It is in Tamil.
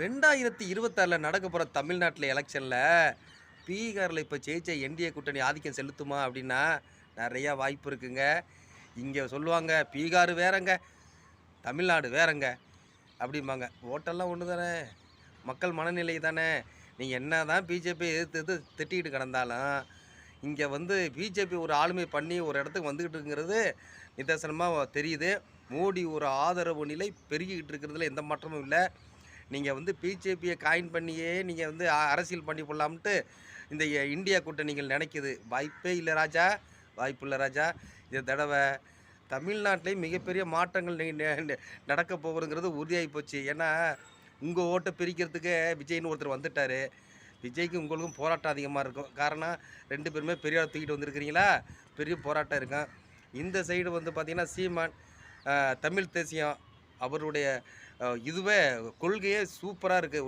ரெண்டாயிரத்தி இருபத்தாறில் நடக்க போகிற தமிழ்நாட்டில் எலெக்ஷனில் பீகாரில் இப்போ ஜெயிச்ச என்டிஏ கூட்டணி ஆதிக்கம் செலுத்துமா அப்படின்னா நிறையா வாய்ப்பு இருக்குங்க. இங்கே சொல்லுவாங்க பீகார் வேறங்க தமிழ்நாடு வேறங்க அப்படிம்பாங்க. ஓட்டெல்லாம் ஒன்று தானே மக்கள் மனநிலை தானே. நீங்கள் என்ன தான் பிஜேபி எதிர்த்து எதிர்த்து திட்டிக்கிட்டு கிடந்தாலும் இங்கே வந்து பிஜேபி ஒரு ஆளுமை பண்ணி ஒரு இடத்துக்கு வந்துக்கிட்டு இருக்கிறது நிதர்சனமாக தெரியுது. மோடி ஒரு ஆதரவு நிலை பெருகிக்கிட்டு இருக்கிறதுல எந்த மாற்றமும் இல்லை. நீங்கள் வந்து பிஜேபியை காயின் பண்ணியே நீங்கள் வந்து அரசியல் பண்ணி போடலாம்ட்டு இந்த இந்தியா கூட்டணிகள் நினைக்கிது. வாய்ப்பே இல்லை ராஜா. வாய்ப்பு இல்லை ராஜா. இந்த தடவை தமிழ்நாட்டிலேயும் மிகப்பெரிய மாற்றங்கள் நடக்க போகிறதுங்கிறது உறுதியாகி போச்சு. ஏன்னா உங்கள் ஓட்டை பிரிக்கிறதுக்கு விஜய்னு ஒருத்தர் வந்துட்டார். விஜய்க்கு உங்களுக்கும் போராட்டம் அதிகமாக இருக்கும். காரணம் ரெண்டு பேருமே பெரியார் தூக்கிட்டு வந்திருக்கிறீங்களா? பெரிய போராட்டம் இருக்கும். இந்த சைடு வந்து பார்த்திங்கன்னா சீமான் தமிழ் தேசியம் அவருடைய இதுவே கொள்கையே சூப்பராக இருக்குது